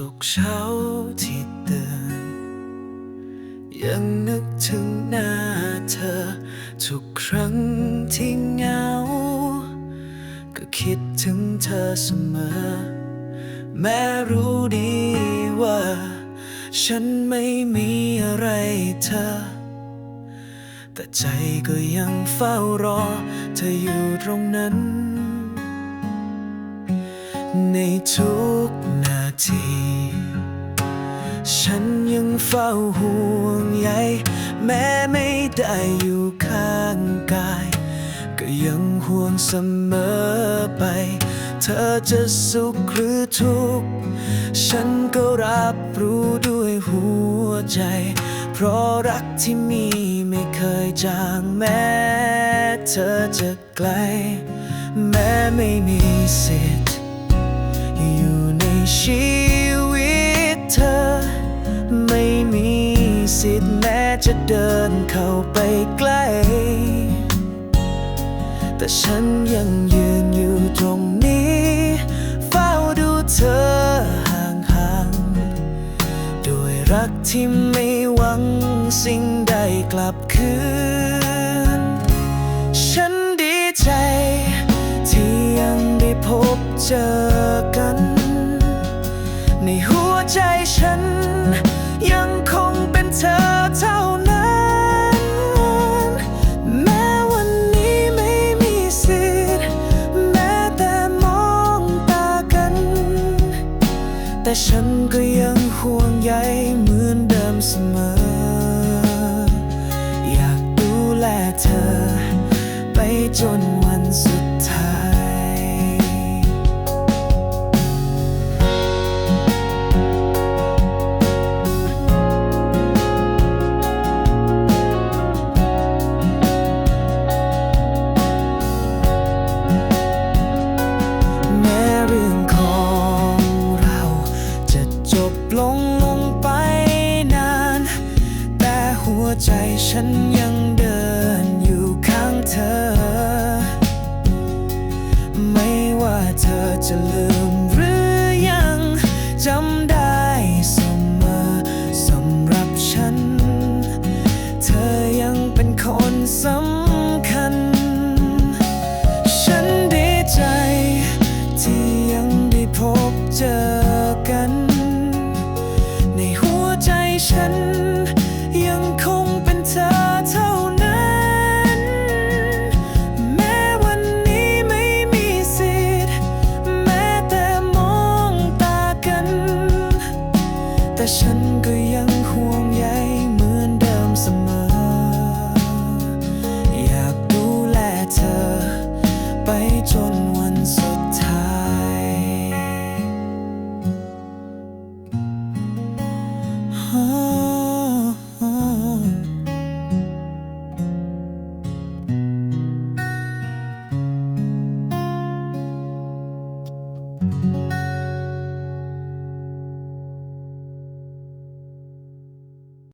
ทุกเช้าที่ตื่นยังนึกถึงหน้าเธอ ทุกครั้งที่เหงา ก็คิดถึงเธอเสมอ แม้รู้ดีว่า ฉันไม่มีอะไรเธอ แต่ใจก็ยังเฝ้ารอ เธออยู่ตรงนั้น ในทุกนาที ฉันยังเฝ้าห่วงใยแม้ไม่ได้อยู่ข้างกาย ก็ยังห่วงเสมอไป เธอจะสุขหรือทุกข์ ฉันก็รับรู้ด้วยหัวใจ เพราะรักที่มีไม่เคยจางแม้เธอจะไกล แม้ไม่มีสิทธิ จะเดินเข้าไปใกล้ แต่ฉันยังยืนอยู่ตรงนี้ เฝ้าดูเธอห่างๆด้วยรักที่ไม่หวังสิ่งใดกลับคืน ฉันดีใจ ที่ยังได้พบเจอกัน ในหัวใจฉันยัง ฉันก็ยังห่วงใยเหมือนเดิมเสมอ อยากดูแลเธอ ไปจน จบลงลงไปนาน แต่หัวใจฉันยังเดินอยู่ข้างเธอ ไม่ว่าเธอจะลืมหรือยังจำ 在身边。